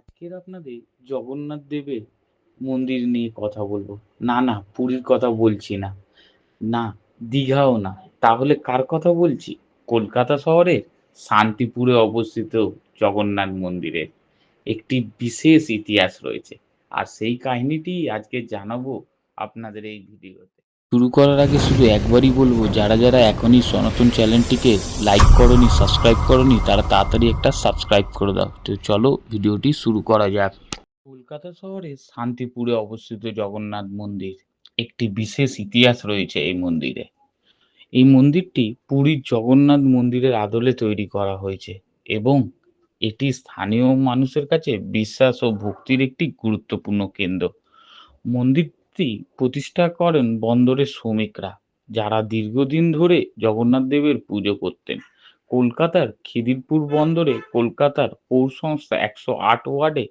আজকের আপনাদের জগন্নাথ দেবের মন্দির নিয়ে কথা বলব। না না, পুরীর কথা বলছি না। না, দীঘাও না। তাহলে কার কথা বলছি? কলকাতা শহরের শান্তিপুরে অবস্থিত জগন্নাথ মন্দিরের একটি বিশেষ ইতিহাস রয়েছে। আর সেই কাহিনীটি আজকে জানাব আপনাদের এই ভিডিওতে। শুরু করার আগে শুধু একবারই বলব, যারা যারা এখনই সনাতন চ্যানেলটিকে লাইক করনি সাবস্ক্রাইব করনি, তারা তাড়াতাড়ি একটা সাবস্ক্রাইব করে দাও। তো চলো ভিডিওটি শুরু করা যাক। কলকাতা শহরে শান্তিপুরে অবস্থিত জগন্নাথ মন্দির, একটি বিশেষ ইতিহাস রয়েছে এই মন্দিরে। এই মন্দিরটি পুরীর জগন্নাথ মন্দিরের আদলে তৈরি করা হয়েছে এবং এটি স্থানীয় মানুষের কাছে বিশ্বাস ও ভক্তির একটি গুরুত্বপূর্ণ কেন্দ্র। মন্দিরটি প্রতিষ্ঠা করেন বন্দরের শ্রমিকরা, যারা দীর্ঘদিন ধরে জগন্নাথ দেবের পুজো করতেন। কলকাতার খিদিরপুর বন্দরে কলকাতার পৌর সংস্থা একশো আট ওয়ার্ডে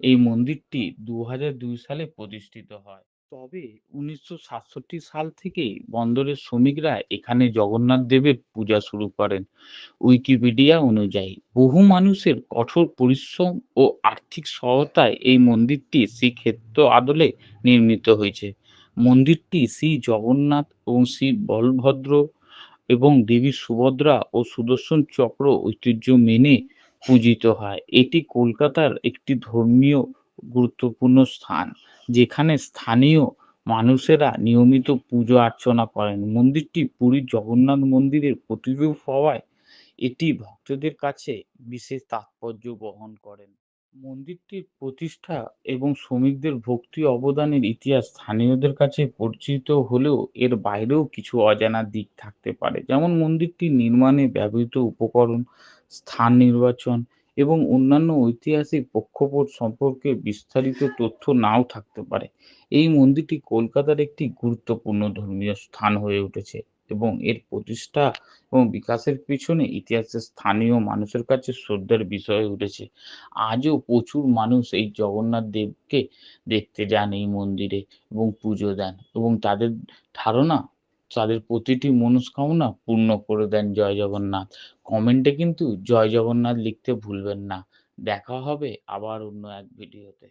এই মন্দিরটি দু দুই সালে প্রতিষ্ঠিত হয়। তবে উনিশশো সাতষট্টি সাল থেকেই বন্দরের শ্রমিকরা এখানে জগন্নাথ দেবের পূজা শুরু করেন। উইকিপিডিয়া অনুযায়ী বহু মানুষের কঠোর পরিশ্রম ও আর্থিক সহায়তায় এই মন্দিরটি শ্রীক্ষেত্র আদলে নির্মিত হয়েছে। মন্দিরটি শ্রী জগন্নাথ এবং শ্রী বলভদ্র এবং দেবী সুভদ্রা ও সুদর্শন চক্র ঐতিহ্য মেনে পূজিত হয়। এটি কলকাতার একটি ধর্মীয় গুরুত্বপূর্ণ স্থান, যেখানে স্থানীয় মানুষেরা নিয়মিত পুজো অর্চনা করেন। মন্দিরটি পুরীর জগন্নাথ মন্দিরের প্রতিরূপ হওয়ায় এটি ভক্তদের কাছে বিশেষ তাৎপর্য বহন করেন। মন্দিরটির প্রতিষ্ঠা এবং শ্রমিকদের ভক্তি অবদানের ইতিহাস স্থানীয়দের কাছে পরিচিত হলেও এর বাইরেও কিছু অজানা দিক থাকতে পারে। যেমন মন্দিরটি নির্মাণে ব্যবহৃত উপকরণ, স্থান নির্বাচন এবং অন্যান্য ঐতিহাসিক প্রেক্ষাপট সম্পর্কে বিস্তারিত তথ্য নাও থাকতে পারে। এই মন্দিরটি কলকাতার একটি গুরুত্বপূর্ণ ধর্মীয় স্থান হয়ে উঠেছে এবং এর প্রতিষ্ঠা এবং বিকাশের পিছনে ইতিহাসের স্থানীয় মানুষের কাছে শ্রদ্ধার বিষয় উঠেছে। আজও প্রচুর মানুষ এই জগন্নাথ দেবকে দেখতে যান এই মন্দিরে এবং পুজো দেন এবং তাদের ধারণা তাদের প্রতিটি মনস্কামনা পূর্ণ করে দেন জয় জগন্নাথ। কমেন্টে কিন্তু জয় জগন্নাথ লিখতে ভুলবেন না। দেখা হবে আবার অন্য এক ভিডিওতে